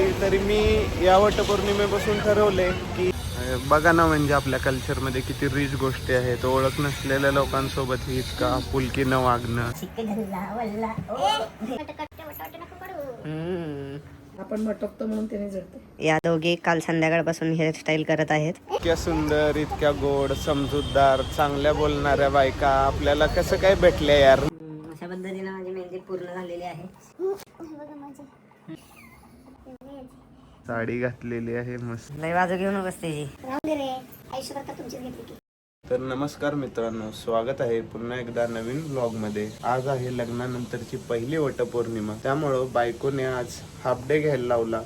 असली तरी मी या वटपौर्णिमेपासून ठरवले की बघा ना म्हणजे आपल्या कल्चरमध्ये किती रिच गोष्टी आहेत. ओळख नसलेल्या लोकांसोबत ही इतका आपुलकीनं वागणं. आपण भटकतो म्हणून त्याने जगते या दोघी काल संध्याकाळपासून हेअरस्टाईल करत आहेत. इतक्या सुंदर इतक्या गोड समजूतदार चांगल्या बोलणाऱ्या बायका आपल्याला कसं काय भेटल्या यार? अशा पद्धतीने माझी मेहंदी पूर्ण झालेली आहे. साडी घातलेली आहे मस्त. लय बाजू घेऊन बसते जी तर नमस्कार मित्रांनो स्वागत आहे पुन्हा एकदा नवीन व्लॉगमध्ये आज आहे लग्नानंतरची पहिली वटपौर्णिमा. त्यामुळं बायकोने आज हाफ डे घ्यायला लावला.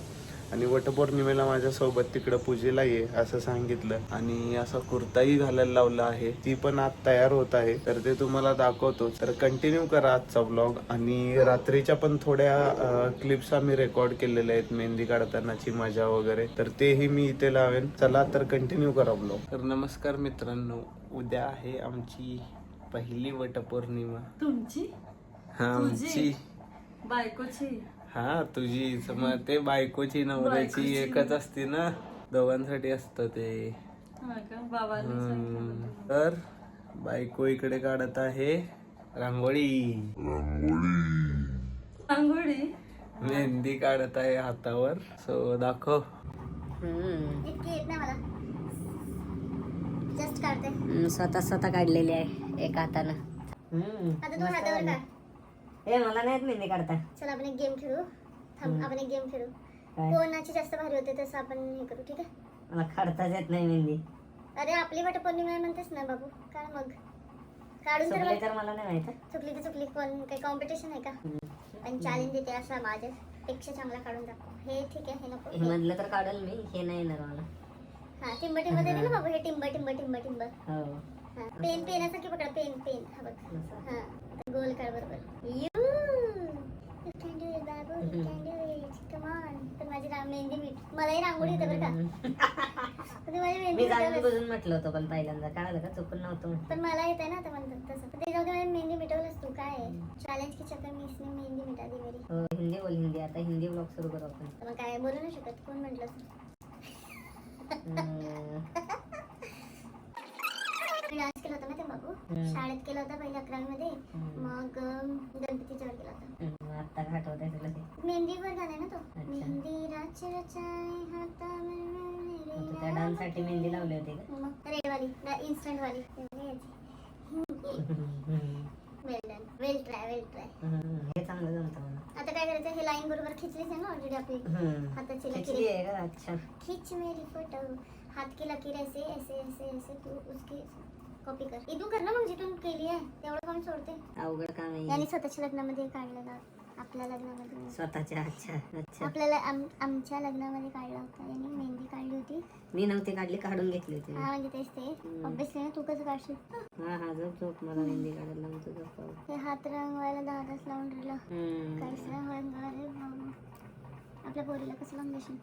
आणि वटपौर्णिमेला माझ्या सोबत तिकडं पूजेला ये असं सांगितलं. आणि असा कुर्ताही घालायला लावला आहे. ती पण आज तयार होत आहे. तर ते तुम्हाला दाखवतो. तर कंटिन्यू करा आजचा व्लॉग आणि रात्रीच्या पण थोड्या क्लिप्स आम्ही रेकॉर्ड केलेल्या आहेत. मेहंदी काढतानाची मजा वगैरे. तर तेही मी इथे लावेन. चला तर कंटिन्यू करा ब्लॉग तर नमस्कार मित्रांनो. उद्या आहे आमची पहिली वटपौर्णिमा. तुमची? हा आमची. बायकोची? हा तुझी समज ते बायकोची नवऱ्याची एकच असते ना दोघांसाठी असतं ते. हा. तर बायको इकडे काढत आहे रांगोळी. रांगोळी? मेहंदी काढत आहे हातावर सो दाखव. जस्ट काढते. हम्म, स्वतः स्वतः काढलेली आहे एका हातानं. ए मला नाहीत मेहंदी काढता. चल आपण एक गेम खेळू. थांब आपण एक गेम खेळू. काय? कोणाची जास्त भारी होते तसं आपण हे करू ठीक आहे? मला काढताच येत नाही मेहंदी अरे आपली वटपौर्णिमा आहे म्हणतेस ना बाबू. काय मग. काढून तर चुकले बघ. तर मला नाही माहीत. चुकली तर चुकली कोण काही कॉम्पिटिशन आहे का? पण चॅलेंज देते असा माझ्यापेक्षा चांगला काढून दाखव. हे ठीक आहे हे नको. हे मधलं तर काढल मी हे नाही येणार मला. हा टिंब टिंब देते ना बाबू हे टिंब टिंब टिंब टिंब. हो. हा पेन पेनासारखी पकड पेन पेन. हा बघ. असं. हा गोल काढ बरोबर you you can do it Babu you can do it come on पण माझी रा- मेहंदी मीठ मलाही रांगोळी येते बरं का पण ती माझी मेहंदी मी जाणून मिटवलंच. बुजून म्हटलं होतं पण पहिल्यांदा. कळालं का? चुकून नव्हतं म्हटलं. पण मला येते ना आता म्हणतात तसं. पण ते जाऊ दे माझी मेहंदी मिटवलंच तू? काय चॅलेंज की चक्कर मी इसने मेहंदी मिटा दी मेरी. हो हिंदी बोल हिंदी. आता हिंदी ब्लॉग सुरू करू आपण. तर मग काय बोलू नाही शकत. कोण म्हटलं हम्म, मी डान्स केला होता माहिती बाबू. शाळेत केला होता पहिल्या अकरावीमध्ये. हम्म. मग अं, गणपतीच्यावर केला होता. हम्म, आता आठवत आहे तुला ते. मेहंदीवर गाणं आहे ना तो. मेहंदी राच रचाई हातावर मेरे तू त्या डान्ससाठी मेहंदी लावली होती का? मग रेडवाली इन्स्टंट वाली well done well try well try हे चांगलं जमतं मला. आता काय करायचं हे लाईन बरोबर खिचलीच आहे ना ऑलरेडी आपली. हाताची लकीर. आहे अच्छा. खींच मेरी फोटो हाथ की लकीर ऐसे ऐसे ऐसे ऐसे तू उसकी कॉपी कर. इथून कर ना मग जिथून केली आहे. तेवढं कोण सोडते. अवघड काम आहे याने स्वतःच्या लग्नामध्ये काढलेलं आपल्या लग्नामध्ये. स्वतःच्या अच्छा अच्छा. आपल्याला आम- आमच्या लग्नामध्ये काढला होता. यांनी मेहंदी काढली होती. मी नव्हती काढली काढून घेतली होती. हा म्हणजे तेच ते. ऑब्विसली ना तू कसं काढशील? हा हा झोप झोप. मला मेहंदी काढायला तू झोप पाहू. ते हात रंगवायला दहा तास लावून राहिलं. हम्म. काहीच नाही रे. आपल्या पोरीला कसं लावून देशील?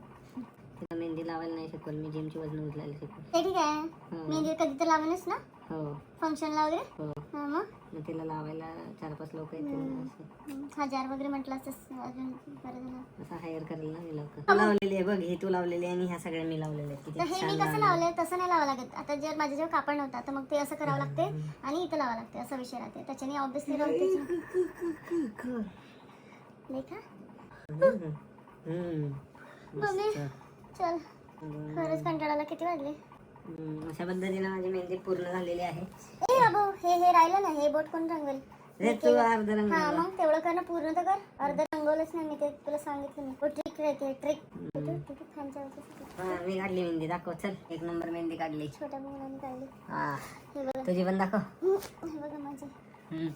तिला मेहंदी लावायला नाही शिकवल मी जिमची वजन उचलायला शिकवल ते ठीक आहे. हम्म. मेहंदी कधी तर लावणच ना? हो. फंक्शनला वगैरे? हो. हा मग? मग तिला लावायला चार पाच लोक येतील ना असं. हम्म, हजार वगैरे म्हटलं असतं अजून बरं झालं. असं हायर करेल ना मी लवकर लावलेली आहे बघ ही तू लावलेली आहे आणि ह्या सगळ्या मी लावलेल्या आहेत. तर किती हे छान मी कसं लावलंय तसं नाही लावावं लागत. आता जर माझ्याजवळ कापड नव्हता तर मग ते असं करावं लागते आणि इथं लावावं लागते असा विषय राहते त्याच्याने ऑब्विसली नाही का हम्म. हम्म. मम्मी. मस्त. चल. खरंच कंटाळाला किती वाजले? हम्म. अशा पद्धतीने माझी मेहंदी पूर्ण झालेली आहे. ए बाबू हे हे राहिलं ना हे बोट कोण रंगवेल? हे तू अर्ध रंग हा मग तेवढं कर ना पूर्ण तर कर. अर्ध रंगवलंच नाही मी ते तुला सांगितलं मी. ट्रिक राहते ट्रिक हा, मी काढली मेहंदी दाखव चल. एक नंबर मेहंदी काढली. छोट्या मुलांनी काढली. हा. हे बघा. तुझी पण दाखव. हे बघा माझी. हम्म.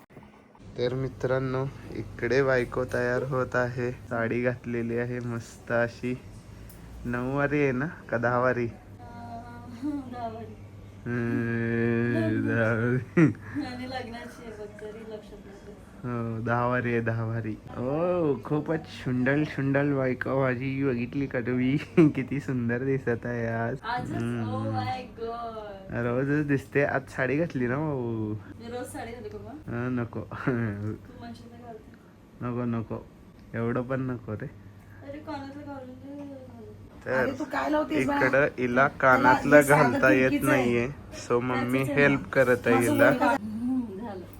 तर मित्रांनो इकडे बायको तयार होत आहे. साडी घातलेली आहे मस्त अशी. नऊवारी आहे ना का दहावारी? आहे. हो दहावारी आहे दहावारी. हो खूपच शुंडल शुंडल बायको माझी बघितली का तुम्ही? किती सुंदर दिसत आहे आज. ओ गॉड रोजच दिसते. आज साडी घातली ना भाऊ? नको. नको नको. एवढं पण नको रे. तर इकडं हिला कानातलं घालता येत नाहीये. सो मम्मी हेल्प करत आहे हिला.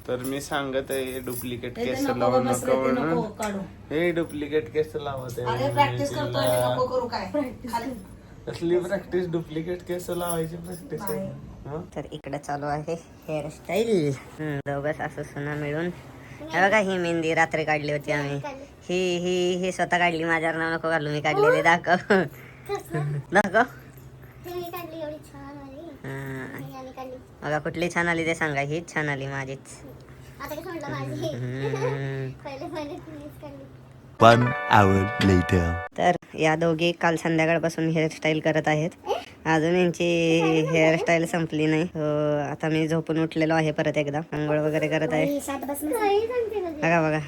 तर मी सांगत आहे डुप्लिकेट केस लावू नको म्हणून. हे डुप्लिकेट केस लावत आहे कसली प्रॅक्टिस डुप्लिकेट केस लावायची प्रॅक्टिस आहे. हं? तर इकडे चालू आहे हेअरस्टाईल दोघं सासू सुना मिळून. हे बघा ही मेहंदी रात्री काढली होती आम्ही. ही ही ही स्वतः काढली माझ्यावर नाव नको घालू मी काढलेली दाखव. हा. बघा कुठली छान आली ते सांगा. हीच छान आली माझीच. One hour later. तर या दोघी काल संध्याकाळपासून हेअरस्टाईल करत आहेत. अजून यांची हेअरस्टाईल संपली नाही. हो, आता मी झोपून उठलेलो आहे परत एकदा. आंघोळ वगैरे करत आहे. ना. बघा बघा.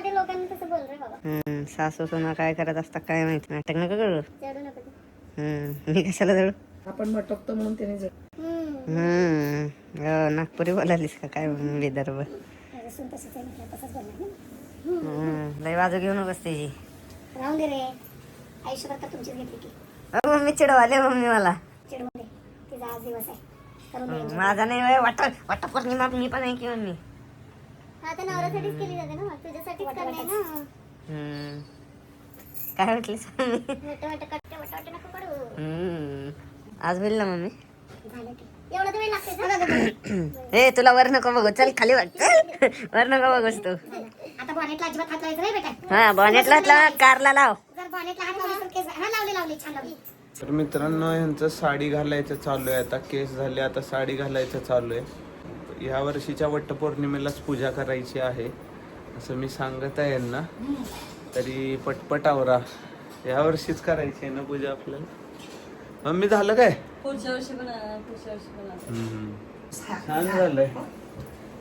लोकांनी बाबा. हम्म, सासू सुना काय करत असतात काय माहिती नाटक नका करू चढू नको ते. हम्म, मी कशाला जळू आपण भटकतो म्हणून त्याने जर हम्म. हम्म, हो, नागपुरी बोलालीस का? काय विदर्भ? असून तसंच आहे म्हटलं, तसंच बोलणार ना. हम्म, लय बाजू घेऊ नकोस त्याची राहून दे रे. आयुष्यभर का तुमचीच घेतली की. अहो, मम्मी चिडवाले मम्मी मला. चिडवून दे. तिचा आज दिवस आहे. करून दे enjoy. माझा नाही वय वाट वाट पौर्णिमा मी पण आहे की मम्मी. हा तर नवऱ्यासाठीच केली जाते ना. तुझ्यासाठीच करणे ना. हम्म. काय म्हटलीस मम्मी मोठं मोठं कट्टे मोठं मोठं नको पडू हम्म. आज होईल ना मम्मी? झालं ते एवढं तर वेळ लागते ए तुला वर नको बघू. चल खाली वाट चल. वर नको बघूस तू. आता बॉनेटला अजिबात हात लावायचा नाही बेटा. हा बॉनेटला हातला कारला लाव. जर बॉनेटला हात लावली तर केस हा लावली लावली. छान लावली. तर मित्रांनो यांचं साडी घालायचं चालू आहे. आता केस झाले आता साडी घालायचं चालू आहे. या वर्षीच्या वटपौर्णिमेलाच पूजा करायची आहे. असं मी सांगत आहे यांना. तरी पटपट आवरा. या वर्षीच करायची आहे ना पूजा आपल्याला? मम्मी झालं काय? पुढच्या वर्षी पण पुढच्या वर्षी पण हम्म. छान झालंय.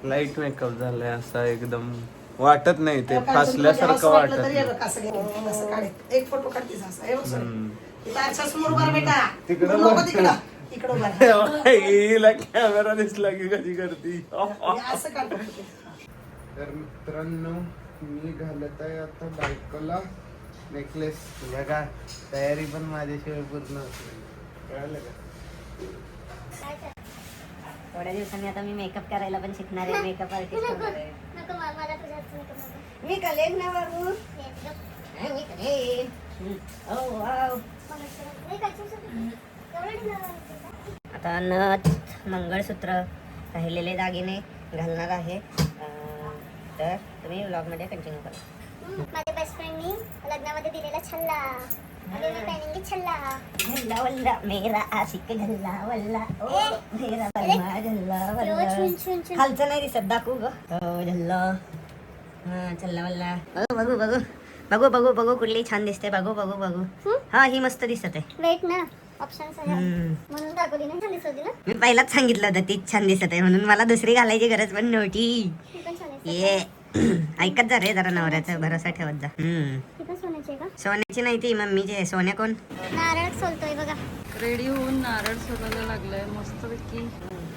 लाइट मेकअप झालाय असा एकदम. वाटत नाही ते. फासल्यासारखं वाटत नाही. एक फोटो काढतीस असा हे बघ sorry. हम्म. इथं आरसा समोर उभा राहा बेटा. तिकडं नको बघ. तिकडं. इकडं उभा राहा. हिला कॅमेरा दिसला की कशी करती हे असं. तर मित्रांनो मी घालत आहे आता बायकोला नेकलेस बघा तयारी पण माझ्याशिवाय पूर्ण. कळालं का थोड्या दिवसांनी आता मी मेकअप करायला पण शिकणार आहे मेकअप आर्टिस्ट होणार आहे. मी कलेन ना बाबू. मी आता नथ मंगळसूत्र राहिलेले दागिने घालणार आहे. तर तुम्ही व्लॉगमध्ये कंटिन्यू करा. माझ्या बेस्ट फ्रेंडनी लग्नामध्ये दिलेला छल्ला. खालचं नाही दिसत दाखवू चल्ला वल्ला. बघू बघू बघू. बघू बघू कुठली छान दिसते. बघू बघू बघू. हा? ही मस्त दिसत आहे. वेट ना. ऑप्शन हम्म. म्हणून दाखवली ना छान दिसत होती ना? मी पहिलाच सांगितलं होतं तीच छान दिसत आहे म्हणून मला दुसरी घालायची गरज पण नव्हती. ही पण छान दिसते ये. ऐकत जा रे जरा नवऱ्याचा भरोसा ठेवत जा. हम्म. ही पण सोन्याची आहे का? सोन्याची नाही ती मम्मीची आहे. सोन्या कोण? नारळ सोलतोय बघा. रेडी होऊन नारळ सोलायला लागलाय मस्तपैकी.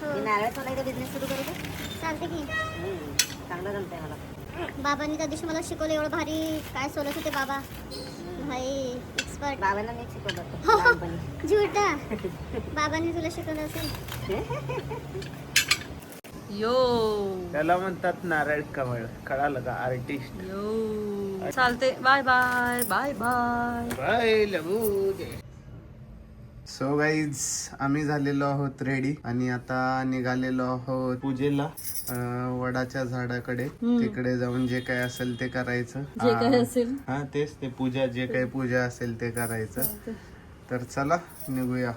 मी नारळ सोलायचा बिझनेस सुरू करू का? चालते की. चांगलं जमतंय मला. बाबांनी त्या दिवशी मला शिकवलं एवढं भारी काय सोलत होते बाबा. भाई एक्सपर्ट बाबांना मी शिकवलं होतं. लहानपणी. झुटा बाबांनी तुला शिकवलं असेल. यो. त्याला म्हणतात नारळ कमळ. कळालं का? Artist yo. चालते bye bye. Bye bye. Bye लबू so guys आम्ही झालेलो आहोत रेडी आणि आता निघालेलो आहोत पूजेला वडाच्या झाडाकडे. तिकडे जाऊन जे काय असेल ते करायचं. हा तेच ते पूजा जे काही पूजा असेल ते करायचं. तर चला निघूया.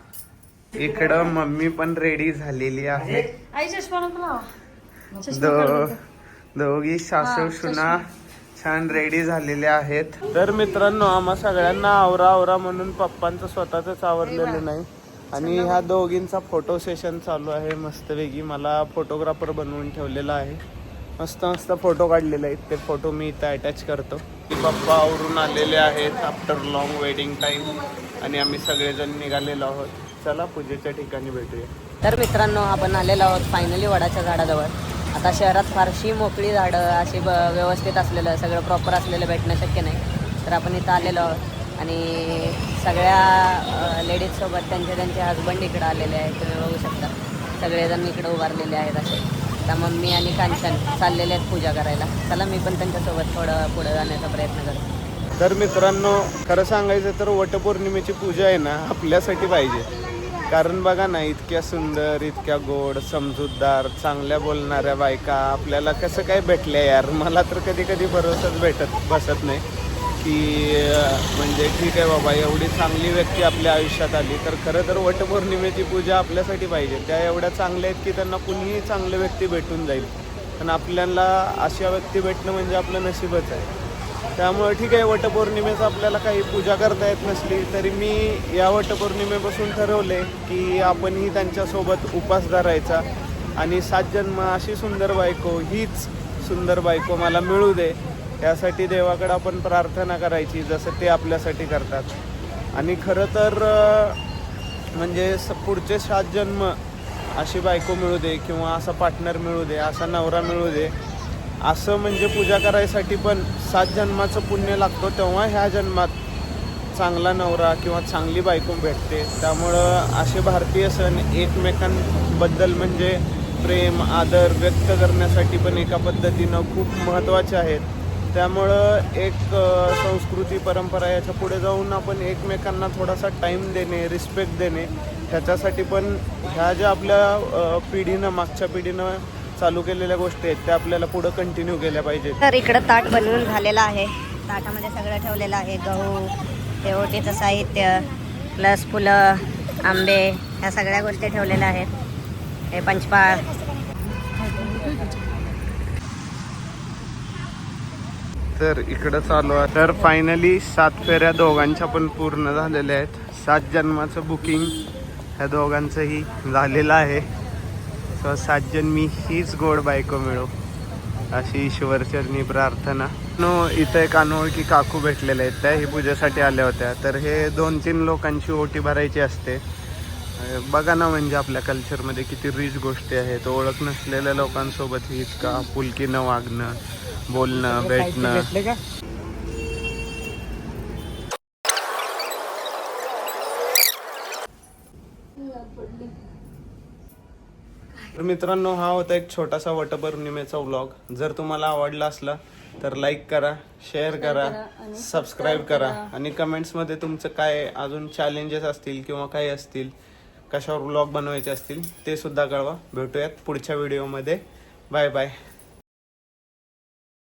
इकडं मम्मी पण रेडी झालेली आहे. दोघी सासू सुना. छान रेडी झालेले आहेत. तर मित्रांनो आम्हा सगळ्यांना आवरा आवरा म्हणून पप्पांचं स्वतःच आवरलेलं नाही. आणि ह्या दोघींचा फोटो सेशन चालू आहे. मस्तपैकी मला फोटोग्राफर बनवून ठेवलेला आहे. मस्त मस्त फोटो काढलेले आहेत. ते फोटो मी इथं अटॅच करतो. की पप्पा आवरून आलेले आहेत आफ्टर लॉंग वेडिंग टाईम आणि आम्ही सगळेजण निघालेलो आहोत. चला पूजेच्या ठिकाणी भेटूया. तर मित्रांनो आपण आलेलो आहोत फायनली वडाच्या झाडाजवळ. आता शहरात फारशी मोकळी झाडं अशी ब- व्यवस्थित असलेलं सगळं प्रॉपर असलेलं भेटणं शक्य नाही. तर आपण इथं आलेलो आहोत. आणि सगळ्या लेडीजसोबत त्यांचे त्यांचे हजबंड इकडं आलेले आहेत. तुम्ही बघू शकता. सगळेजण इकडं उभारलेले आहेत असे. त्या मम्मी आणि कांचन चाललेले आहेत पूजा करायला. चला मी पण त्यांच्यासोबत थोडं पुढं जाण्याचा प्रयत्न करतो. तर मित्रांनो खरं सांगायचं तर वटपौर्णिमेची पूजा आहे ना आपल्यासाठी पाहिजे. कारण बघा ना इतक्या सुंदर इतक्या गोड समजूतदार चांगल्या बोलणाऱ्या बायका आपल्याला कसं काय भेटल्या यार? मला तर कधी कधी भरोसाच भेटत बसत नाही की म्हणजे ठीक आहे बाबा एवढी चांगली व्यक्ती आपल्या आयुष्यात आली तर खरं तर वटपौर्णिमेची पूजा आपल्यासाठी पाहिजे. त्या एवढ्या चांगल्या आहेत की त्यांना कुणीही चांगली व्यक्ती भेटून जाईल. पण आपल्याला अशा व्यक्ती भेटणं म्हणजे आपलं नशीबच आहे. त्यामुळे ठीक आहे वटपौर्णिमेचं आपल्याला काही पूजा करता येत नसली तरी मी या वटपौर्णिमेपासून ठरवले की आपणही त्यांच्यासोबत उपास धरायचा आणि सात जन्म अशी सुंदर बायको हीच सुंदर बायको मला मिळू दे. यासाठी देवाकडे आपण प्रार्थना करायची जसं ते आपल्यासाठी करतात. आणि खरं तर म्हणजे स पुढचे सात जन्म अशी बायको मिळू दे किंवा असा पार्टनर मिळू दे असा नवरा मिळू दे. असं म्हणजे पूजा करायसाठी पण सात जन्माचं पुण्य लागतो तेव्हा ह्या जन्मात चांगला नवरा किंवा चांगली बायको भेटते. त्यामुळं असे भारतीय सण एकमेकांबद्दल म्हणजे प्रेम आदर व्यक्त करण्यासाठी पण एका पद्धतीनं खूप महत्त्वाचे आहेत. त्यामुळं एक संस्कृती परंपरा याच्यापुढे जाऊन आपण एकमेकांना थोडासा टाईम देणे रिस्पेक्ट देणे ह्याच्यासाठी पण ह्या ज्या आपल्या पिढीनं मागच्या पिढीनं चालू केलेल्या गोष्टी आहेत त्या आपल्याला पुढं कंटिन्यू केल्या पाहिजेत. तर इकडं ताट बनवून झालेलं आहे. ताटामध्ये सगळं ठेवलेलं आहे. गहू हे ओटीचं साहित्य प्लस फुलं आंबे ह्या सगळ्या गोष्टी ठेवलेल्या आहेत. हे पंचपाळ तर इकडं चालू आहे. तर फायनली सात फेऱ्या दोघांच्या पण पूर्ण झालेल्या आहेत. सात जन्माचं बुकिंग ह्या दोघांचंही झालेलं आहे. सो सात जन्मी हीच गोड बायको मिळो अशी ईश्वरचरणी प्रार्थना. नो इथं एक अनोळखी काकू भेटलेल्या आहेत. त्या ही पूजेसाठी आल्या होत्या. तर हे दोन तीन लोकांची ओटी भरायची असते. बघा ना म्हणजे आपल्या कल्चरमध्ये किती रिच गोष्टी आहेत. ओळख नसलेल्या लोकांसोबत ही इतका आपुलकीनं वागणं बोलणं भेटणं. तर मित्रांनो हा होता एक छोटासा वटपौर्णिमेचा व्लॉग जर तुम्हाला आवडला असला तर लाईक करा शेअर करा सबस्क्राईब करा. आणि कमेंट्समध्ये तुमचं काय अजून चॅलेंजेस असतील किंवा काही असतील कशावर व्लॉग बनवायचे असतील ते सुद्धा कळवा. भेटूयात पुढच्या व्हिडिओमध्ये बाय बाय